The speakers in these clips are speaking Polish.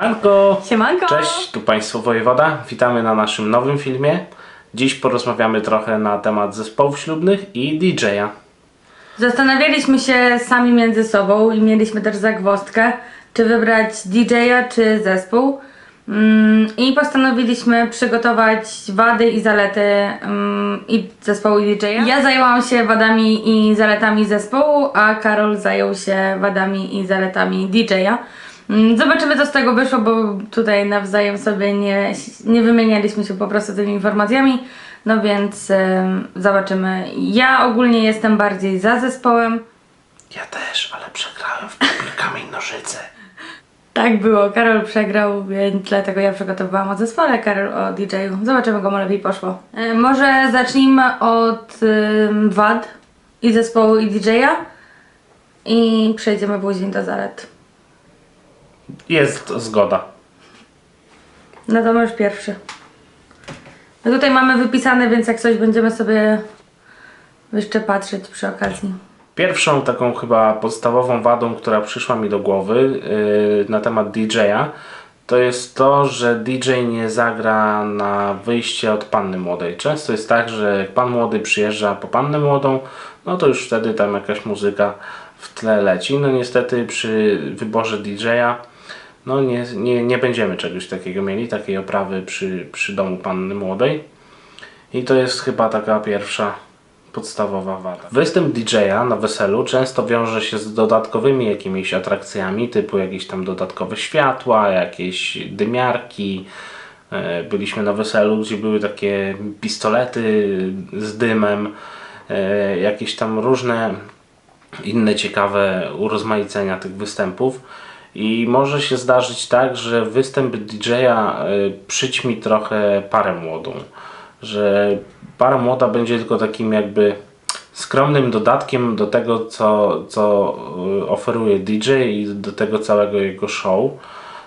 Manko! Siemanko! Cześć, tu Państwo Wojewoda. Witamy na naszym nowym filmie. Dziś porozmawiamy trochę na temat zespołów ślubnych i DJ-a. Zastanawialiśmy się sami między sobą i mieliśmy też zagwozdkę, czy wybrać DJ-a, czy zespół. Mm, I postanowiliśmy przygotować wady i zalety mm, i zespołu i DJ-a. Ja zajęłam się wadami i zaletami zespołu, a Karol zajął się wadami i zaletami DJ-a. Mm, Zobaczymy co z tego wyszło, bo tutaj nawzajem sobie nie, nie wymienialiśmy się po prostu tymi informacjami. No więc zobaczymy. Ja ogólnie jestem bardziej za zespołem. Ja też, ale przegrałem w papier, kamień, nożyce. Tak było, Karol przegrał, więc dlatego ja przygotowywałam o zespole, Karol o DJ-u. Zobaczymy, komu lepiej poszło. E, może zacznijmy od ym, wad i zespołu i DJ-a i przejdziemy później do zalet. Jest zgoda. No to możesz pierwszy. No tutaj mamy wypisane, więc jak coś będziemy sobie jeszcze patrzeć przy okazji. Pierwszą taką chyba podstawową wadą, która przyszła mi do głowy yy, na temat DJ-a, to jest to, że DJ nie zagra na wyjście od panny młodej. Często jest tak, że jak pan młody przyjeżdża po pannę młodą, no to już wtedy tam jakaś muzyka w tle leci. No niestety przy wyborze DJ-a no nie, nie, nie będziemy czegoś takiego mieli, takiej oprawy przy, przy domu panny młodej. I to jest chyba taka pierwsza podstawowa wada. Występ DJ-a na weselu często wiąże się z dodatkowymi jakimiś atrakcjami, typu jakieś tam dodatkowe światła, jakieś dymiarki. E, Byliśmy na weselu, gdzie były takie pistolety z dymem, e, jakieś tam różne inne ciekawe urozmaicenia tych występów. I może się zdarzyć tak, że występ DJ-a y, przyćmi trochę parę młodą. Że para młoda będzie tylko takim jakby skromnym dodatkiem do tego, co, co y, oferuje DJ i do tego całego jego show.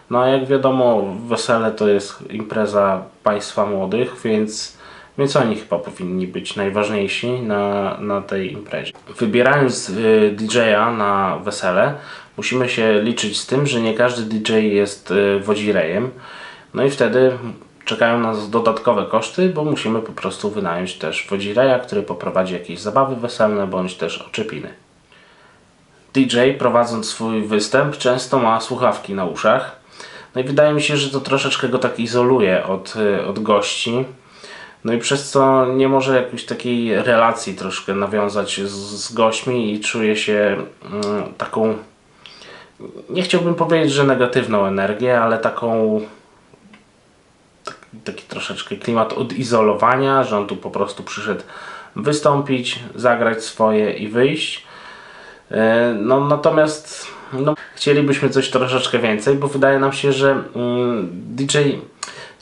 No a jak wiadomo, wesele to jest impreza państwa młodych, więc, więc oni chyba powinni być najważniejsi na, na tej imprezie. Wybierając y, DJ-a na wesele, musimy się liczyć z tym, że nie każdy DJ jest y, wodzirejem. No i wtedy czekają nas dodatkowe koszty, bo musimy po prostu wynająć też wodzireja, który poprowadzi jakieś zabawy weselne bądź też oczepiny. DJ prowadząc swój występ często ma słuchawki na uszach. No i wydaje mi się, że to troszeczkę go tak izoluje od, y, od gości. No i przez co nie może jakiejś takiej relacji troszkę nawiązać z, z gośćmi i czuje się mm, taką, nie chciałbym powiedzieć, że negatywną energię, ale taką taki, taki troszeczkę klimat odizolowania, że on tu po prostu przyszedł wystąpić, zagrać swoje i wyjść. E, No natomiast no, chcielibyśmy coś troszeczkę więcej, bo wydaje nam się, że mm, DJ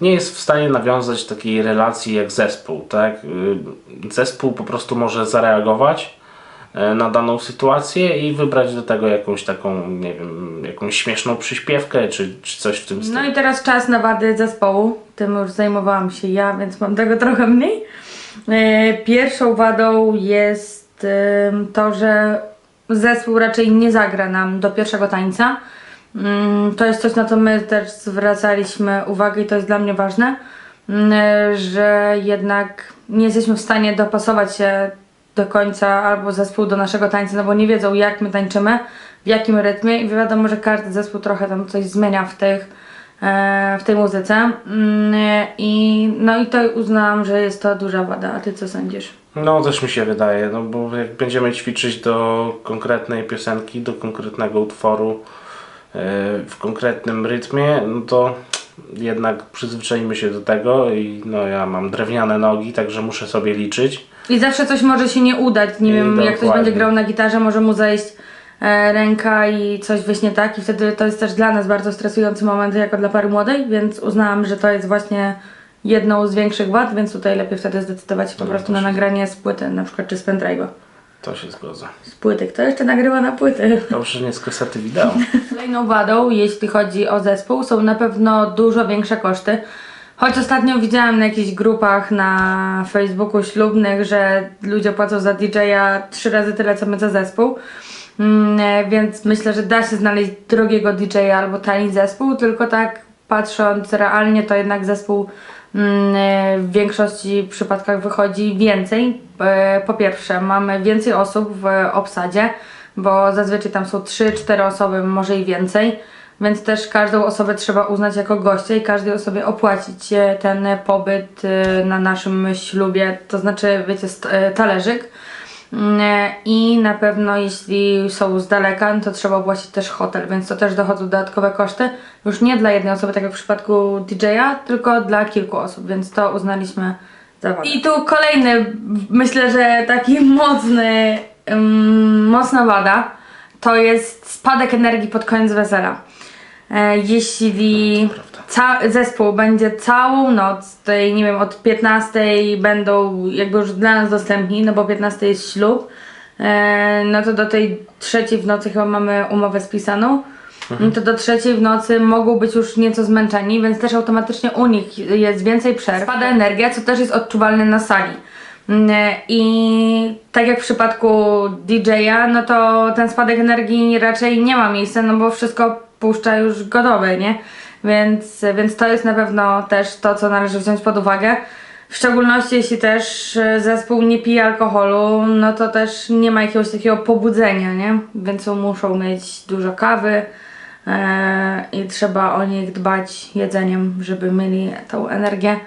nie jest w stanie nawiązać takiej relacji jak zespół, tak? Y, Zespół po prostu może zareagować e, na daną sytuację i wybrać do tego jakąś taką, nie wiem, jakąś śmieszną przyśpiewkę czy, czy coś w tym stylu. No i teraz czas na wady zespołu. Tym już zajmowałam się ja, więc mam tego trochę mniej. E, Pierwszą wadą jest to, że zespół raczej nie zagra nam do pierwszego tańca. Mm, To jest coś, na co my też zwracaliśmy uwagę i to jest dla mnie ważne, mm, że jednak nie jesteśmy w stanie dopasować się do końca albo zespół do naszego tańca, no bo nie wiedzą jak my tańczymy, w jakim rytmie i wiadomo, że każdy zespół trochę tam coś zmienia w tych e, w tej muzyce Mm, i no i to uznałam, że jest to duża wada, a ty co sądzisz? No też mi się wydaje, no bo jak będziemy ćwiczyć do konkretnej piosenki, do konkretnego utworu w konkretnym rytmie, no to jednak przyzwyczajimy się do tego i no ja mam drewniane nogi, także muszę sobie liczyć. I zawsze coś może się nie udać. Nie I wiem, jak ktoś dokładnie. będzie grał na gitarze, może mu zejść e, ręka i coś wyjść nie tak. I wtedy to jest też dla nas bardzo stresujący moment, jako dla pary młodej, więc uznałam, że to jest właśnie jedną z większych wad, więc tutaj lepiej wtedy zdecydować się po No, prostu na nagranie z płyty, na przykład czy z pendrive'a. To się zgadza. Z płyty. Kto jeszcze nagrywa na płyty? Dobrze, że nie z kasety wideo. Kolejną wadą, jeśli chodzi o zespół, są na pewno dużo większe koszty. Choć ostatnio widziałam na jakichś grupach na Facebooku ślubnych, że ludzie płacą za DJ-a trzy razy tyle, co my za zespół. Mm, Więc myślę, że da się znaleźć drogiego DJ-a albo tani zespół, tylko tak patrząc realnie, to jednak zespół mm, w większości przypadkach wychodzi więcej. E, Po pierwsze, mamy więcej osób w obsadzie, bo zazwyczaj tam są 3-4 osoby, może i więcej. Więc też każdą osobę trzeba uznać jako gościa i każdej osobie opłacić e, ten pobyt e, na naszym ślubie, to znaczy, wiecie, talerzyk. Mm, I na pewno jeśli są z daleka, to trzeba opłacić też hotel, więc to też dochodzą dodatkowe koszty. Już nie dla jednej osoby, tak jak w przypadku DJ-a, tylko dla kilku osób, więc to uznaliśmy I tu kolejny, myślę, że taki mocny, ym, mocna wada, to jest spadek energii pod koniec wesela. E, jeśli ca- zespół będzie całą noc, tej nie wiem, od 15 będą jakby już dla nas dostępni, no bo 15 jest ślub, e, no to do tej trzeciej w nocy chyba mamy umowę spisaną, no to do trzeciej w nocy mogą być już nieco zmęczeni, więc też automatycznie u nich jest więcej przerw. Spada energia, co też jest odczuwalne na sali. Mm, I tak jak w przypadku DJ-a, no to ten spadek energii raczej nie ma miejsca, no bo wszystko puszcza już gotowe, nie? Więc, więc to jest na pewno też to, co należy wziąć pod uwagę. W szczególności jeśli też zespół nie pije alkoholu, no to też nie ma jakiegoś takiego pobudzenia, nie? Więc muszą mieć dużo kawy i trzeba o nich dbać jedzeniem, żeby mieli tą energię.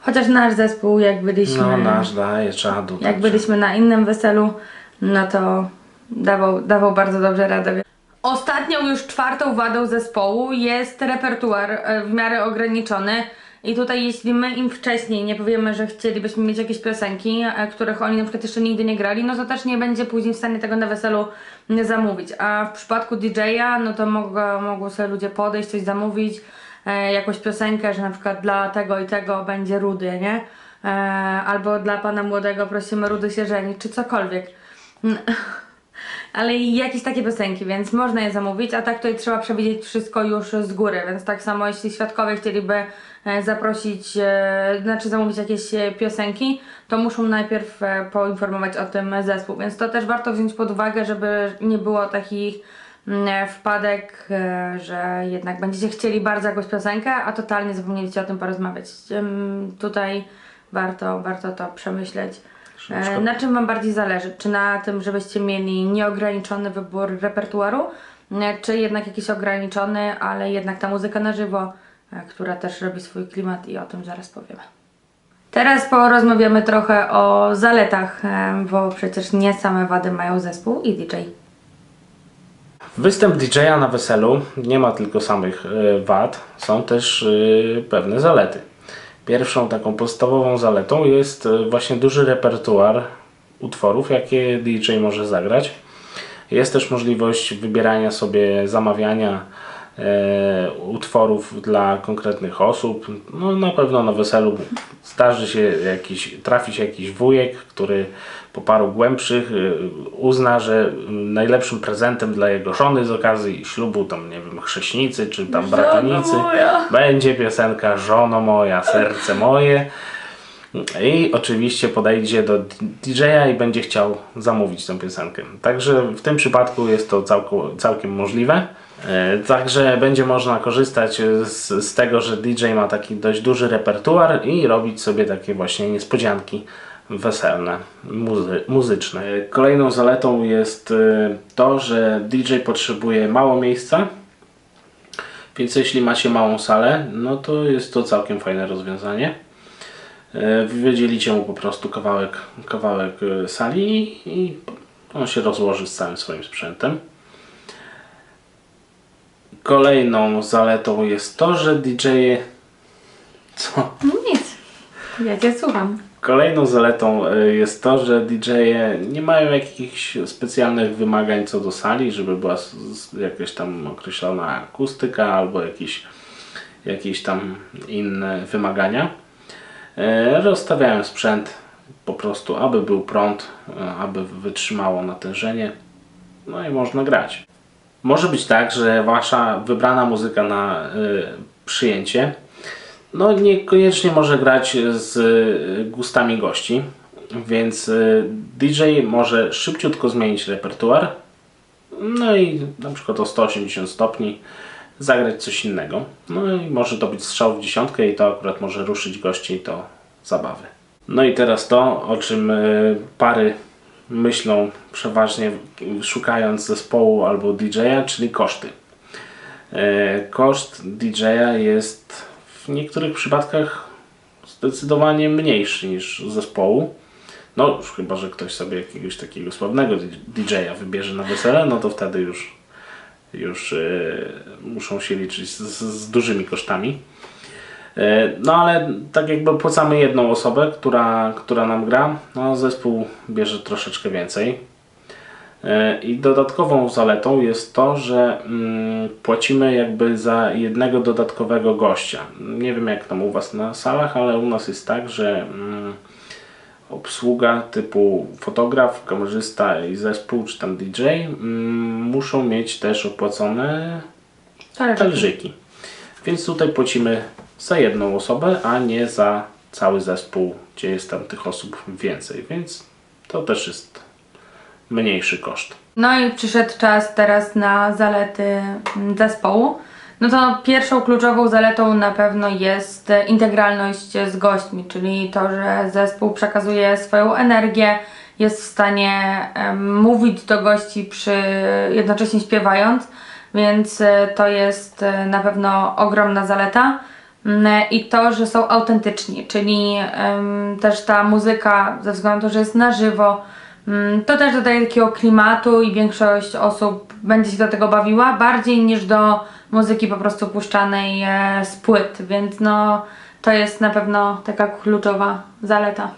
Chociaż nasz zespół, jak byliśmy, No nasz daje czadu. jak także- byliśmy na innym weselu, no to dawał, dawał bardzo dobrze radę. Ostatnią już czwartą wadą zespołu jest repertuar e, w miarę ograniczony. I tutaj jeśli my im wcześniej nie powiemy, że chcielibyśmy mieć jakieś piosenki, e, których oni na przykład jeszcze nigdy nie grali, no to też nie będzie później w stanie tego na weselu nie zamówić. A w przypadku DJ-a, no to mogą, mogą sobie ludzie podejść, coś zamówić, e, jakąś piosenkę, że na przykład dla tego i tego będzie rudy, nie? E, albo dla pana młodego prosimy rudy się żenić, czy cokolwiek. Ale i jakieś takie piosenki, więc można je zamówić, a tak tutaj trzeba przewidzieć wszystko już z góry, więc tak samo jeśli świadkowie chcieliby e, zaprosić, e, znaczy zamówić jakieś e, piosenki, to muszą najpierw poinformować o tym zespół, więc to też warto wziąć pod uwagę, żeby nie było takich mm, wpadek, że jednak będziecie chcieli bardzo jakąś piosenkę, a totalnie zapomnieliście o tym porozmawiać. Tutaj warto, warto to przemyśleć. E, Na czym Wam bardziej zależy? Czy na tym, żebyście mieli nieograniczony wybór repertuaru, e, czy jednak jakiś ograniczony, ale jednak ta muzyka na żywo, e, która też robi swój klimat i o tym zaraz powiemy. Teraz porozmawiamy trochę o zaletach, bo przecież nie same wady mają zespół i DJ. Występ DJ-a na weselu nie ma tylko samych wad, są też pewne zalety. Pierwszą taką podstawową zaletą jest e, właśnie duży repertuar utworów, jakie DJ może zagrać. Jest też możliwość wybierania sobie, zamawiania utworów dla konkretnych osób. No, na pewno na weselu zdarzy się jakiś, trafi się jakiś wujek, który po paru głębszych e, uzna, że najlepszym prezentem dla jego żony z okazji ślubu, tam nie wiem, chrzestnicy czy tam bratanicy, będzie piosenka Żono moja, serce moje. I oczywiście podejdzie do DJ-a i będzie chciał zamówić tę piosenkę. Także w tym przypadku jest to całkiem możliwe. E, Także będzie można korzystać z, z tego, że DJ ma taki dość duży repertuar i robić sobie takie właśnie niespodzianki weselne, muzy muzyczne. E, Kolejną zaletą jest e, to, że DJ potrzebuje mało miejsca, więc jeśli macie małą salę, no to jest to całkiem fajne rozwiązanie. E, Wydzielicie mu po prostu kawałek, kawałek e, sali i on się rozłoży z całym swoim sprzętem. Kolejną zaletą jest to, że DJ. Co? No nic, ja Cię słucham. Kolejną zaletą e, jest to, że DJ-e nie mają jakichś specjalnych wymagań co do sali, żeby była s- s- jakaś tam określona akustyka albo jakieś, jakieś tam inne wymagania. E, Rozstawiają sprzęt po prostu, aby był prąd, e, aby wytrzymało natężenie, no i można grać. Może być tak, że wasza wybrana muzyka na y, przyjęcie no niekoniecznie może grać z y, gustami gości, więc y, DJ może szybciutko zmienić repertuar no i na przykład o 180 stopni zagrać coś innego. No i może to być strzał w dziesiątkę i to akurat może ruszyć gości do zabawy. No i teraz to, o czym pary myślą przeważnie szukając zespołu albo DJ-a, czyli koszty. E, Koszt DJ-a jest w niektórych przypadkach zdecydowanie mniejszy niż zespołu. No, chyba, że ktoś sobie jakiegoś takiego sławnego DJ-a wybierze na wesele, no to wtedy już, już e, muszą się liczyć z, z dużymi kosztami. E, No ale tak jakby opłacamy jedną osobę, która, która nam gra, no zespół bierze troszeczkę więcej. E, I dodatkową zaletą jest to, że mm, płacimy jakby za jednego dodatkowego gościa. Nie wiem jak tam u Was na salach, ale u nas jest tak, że mm, obsługa typu fotograf, kamerzysta i zespół, czy tam DJ mm, muszą mieć też opłacone Talerzyki. talerzyki. Więc tutaj płacimy za jedną osobę, a nie za cały zespół, gdzie jest tam tych osób więcej. Więc to też jest mniejszy koszt. No i przyszedł czas teraz na zalety mm, zespołu. No to pierwszą kluczową zaletą na pewno jest integralność z gośćmi, czyli to, że zespół przekazuje swoją energię, jest w stanie mówić do gości przy jednocześnie śpiewając, więc e, to jest e, na pewno ogromna zaleta. I to, że są autentyczni, czyli też ta muzyka, ze względu na to, że jest na żywo, Mm, To też dodaje takiego klimatu i większość osób będzie się do tego bawiła bardziej niż do muzyki po prostu puszczanej e, z płyt, więc no to jest na pewno taka kluczowa zaleta.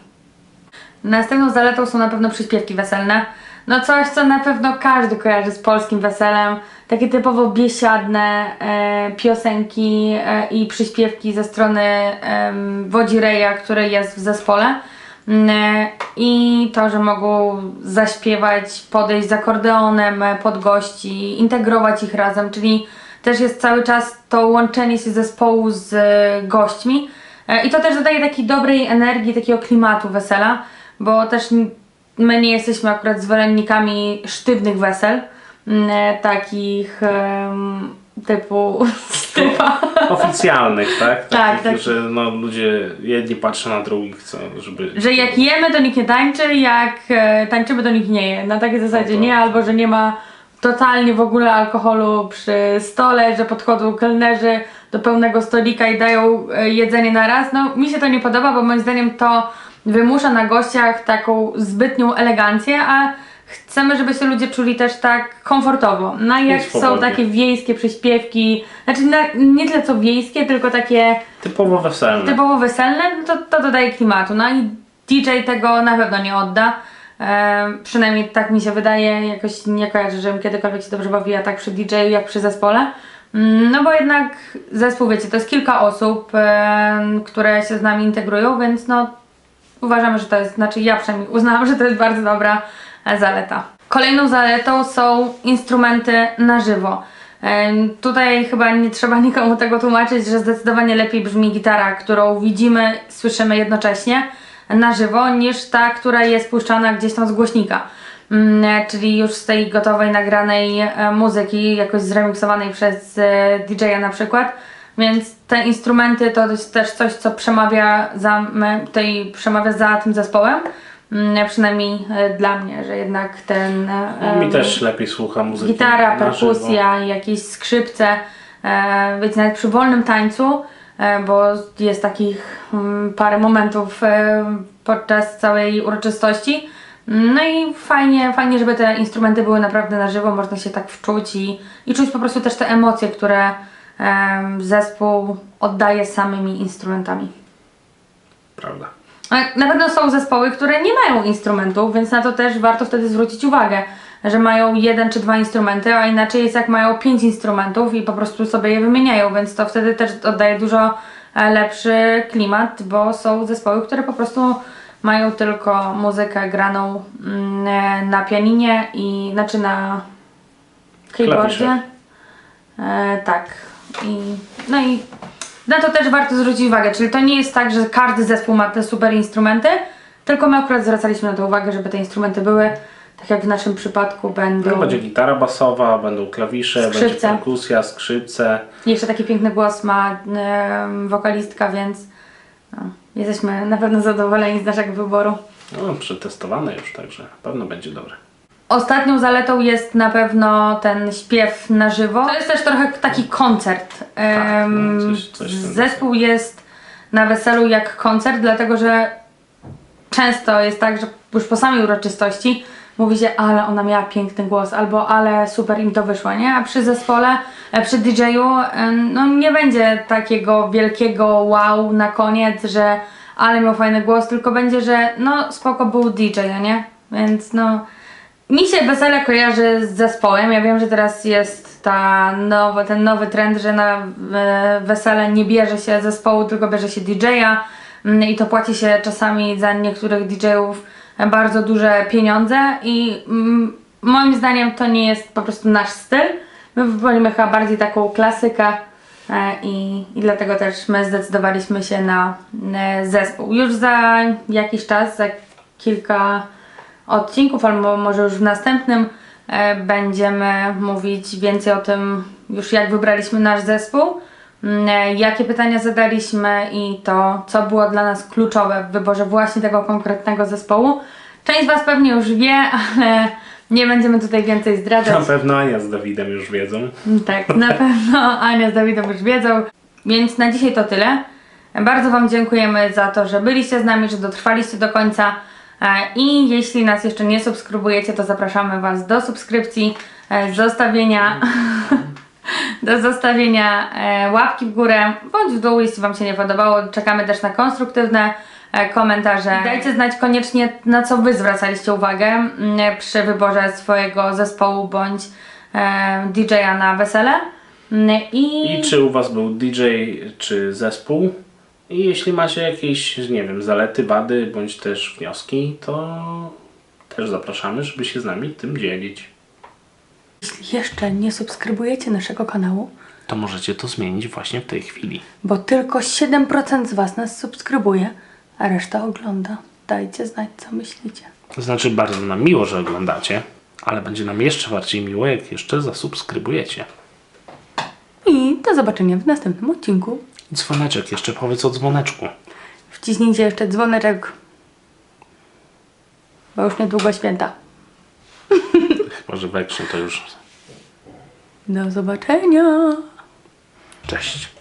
Następną zaletą są na pewno przyśpiewki weselne. No coś, co na pewno każdy kojarzy z polskim weselem. Takie typowo biesiadne e, piosenki e, i przyśpiewki ze strony e, Wodzireja, który jest w zespole. Mm, e, I to, że mogą zaśpiewać, podejść z akordeonem e, pod gości, integrować ich razem, czyli też jest cały czas to łączenie się zespołu z e, gośćmi. E, I to też dodaje takiej dobrej energii, takiego klimatu wesela, bo też my nie jesteśmy akurat zwolennikami sztywnych wesel, mm, e, takich typu stypa. Oficjalnych, tak? Tak, Takich, tak. że no, ludzie jedni patrzą na drugich, co, żeby... Że jak jemy, to nikt nie tańczy, jak e, tańczymy, to nikt nie je. Na takiej zasadzie No to- nie, albo że nie ma totalnie w ogóle alkoholu przy stole, że podchodzą kelnerzy do pełnego stolika i dają e, jedzenie na raz. No mi się to nie podoba, bo moim zdaniem to wymusza na gościach taką zbytnią elegancję, a chcemy, żeby się ludzie czuli też tak komfortowo. No a jak są takie wiejskie przyśpiewki, znaczy na, nie tyle co wiejskie, tylko takie Typowo weselne. typowo weselne, no to, to dodaje klimatu. No i DJ tego na pewno nie odda. Em, przynajmniej tak mi się wydaje, jakoś nie kojarzę, żebym kiedykolwiek się dobrze bawiła tak przy DJ-u jak przy zespole. Mm, No bo jednak zespół, wiecie, to jest kilka osób, em, które się z nami integrują, więc no uważamy, że to jest, znaczy ja przynajmniej uznałam, że to jest bardzo dobra e, zaleta. Kolejną zaletą są instrumenty na żywo. Em, Tutaj chyba nie trzeba nikomu tego tłumaczyć, że zdecydowanie lepiej brzmi gitara, którą widzimy, słyszymy jednocześnie na żywo, niż ta, która jest puszczana gdzieś tam z głośnika. Mm, e, Czyli już z tej gotowej, nagranej e, muzyki, jakoś zremiksowanej przez e, DJ-a na przykład. Więc te instrumenty to jest też coś, co przemawia za, tutaj przemawia za tym zespołem. Mm, Przynajmniej e, dla mnie, że jednak ten. e, Mi też lepiej słucha muzyki Gitara, na żywo. perkusja, jakieś skrzypce, e, wiecie, nawet przy wolnym tańcu, e, bo jest takich mm, parę momentów e, podczas całej uroczystości. No i fajnie, fajnie, żeby te instrumenty były naprawdę na żywo, można się tak wczuć i, i czuć po prostu też te emocje, które zespół oddaje samymi instrumentami. Prawda. Na pewno są zespoły, które nie mają instrumentów, więc na to też warto wtedy zwrócić uwagę, że mają jeden czy dwa instrumenty, a inaczej jest jak mają pięć instrumentów i po prostu sobie je wymieniają, więc to wtedy też oddaje dużo e, lepszy klimat, bo są zespoły, które po prostu mają tylko muzykę graną mm, e, na pianinie i znaczy na keyboardzie. E, tak. I, no i na to też warto zwrócić uwagę, czyli to nie jest tak, że każdy zespół ma te super instrumenty, tylko my akurat zwracaliśmy na to uwagę, żeby te instrumenty były. tak jak w naszym przypadku będą No, będzie gitara basowa, będą klawisze, będzie Skrzypce. perkusja, skrzypce. Jeszcze taki piękny głos ma wokalistka, więc no, jesteśmy na pewno zadowoleni z naszego wyboru. No, przetestowane już, także na pewno będzie dobre. Ostatnią zaletą jest na pewno ten śpiew na żywo. To jest też trochę taki koncert. Em, no, coś- coś w tym zespół jest na weselu jak koncert, dlatego że często jest tak, że już po samej uroczystości mówi się, ale ona miała piękny głos, albo ale super im to wyszło, nie? A przy zespole, e, przy DJ-u, em, no nie będzie takiego wielkiego wow na koniec, że ale miał fajny głos, tylko będzie, że no spoko był DJ, no nie? Więc no... Mi się wesele kojarzy z zespołem. Ja wiem, że teraz jest ta nowa, ten nowy trend, że na e, wesele nie bierze się zespołu, tylko bierze się DJ-a mm, i to płaci się czasami za niektórych DJ-ów bardzo duże pieniądze i mm, moim zdaniem to nie jest po prostu nasz styl. My wolimy chyba bardziej taką klasykę e, i, i dlatego też my zdecydowaliśmy się na e, zespół. Już za jakiś czas, za kilka odcinków, albo może już w następnym e, będziemy mówić więcej o tym, już jak wybraliśmy nasz zespół, mm, e, jakie pytania zadaliśmy i to, co było dla nas kluczowe w wyborze właśnie tego konkretnego zespołu. Część z Was pewnie już wie, ale nie będziemy tutaj więcej zdradzać. Na pewno Ania z Dawidem już wiedzą. Tak, na pewno Ania z Dawidem już wiedzą. Więc na dzisiaj to tyle. Bardzo Wam dziękujemy za to, że byliście z nami, że dotrwaliście do końca. E, I jeśli nas jeszcze nie subskrybujecie, to zapraszamy Was do subskrypcji, e, zostawienia, do zostawienia e, łapki w górę bądź w dół, jeśli Wam się nie podobało. Czekamy też na konstruktywne komentarze. Dajcie znać koniecznie, na co Wy zwracaliście uwagę mm, przy wyborze swojego zespołu bądź DJ-a na wesele. Mm, I, I czy u Was był DJ czy zespół? I jeśli macie jakieś, nie wiem, zalety, wady bądź też wnioski, to też zapraszamy, żeby się z nami tym dzielić. jeśli jeszcze nie subskrybujecie naszego kanału, To możecie to zmienić właśnie w tej chwili. bo tylko 7% z Was nas subskrybuje, a reszta ogląda. Dajcie znać, co myślicie. To znaczy bardzo nam miło, że oglądacie, ale będzie nam jeszcze bardziej miło, jak jeszcze zasubskrybujecie. I do zobaczenia w następnym odcinku. Dzwoneczek, jeszcze powiedz o dzwoneczku. Wciśnijcie jeszcze dzwoneczek, bo już niedługo święta. Chyba, że to już. Do zobaczenia! Cześć.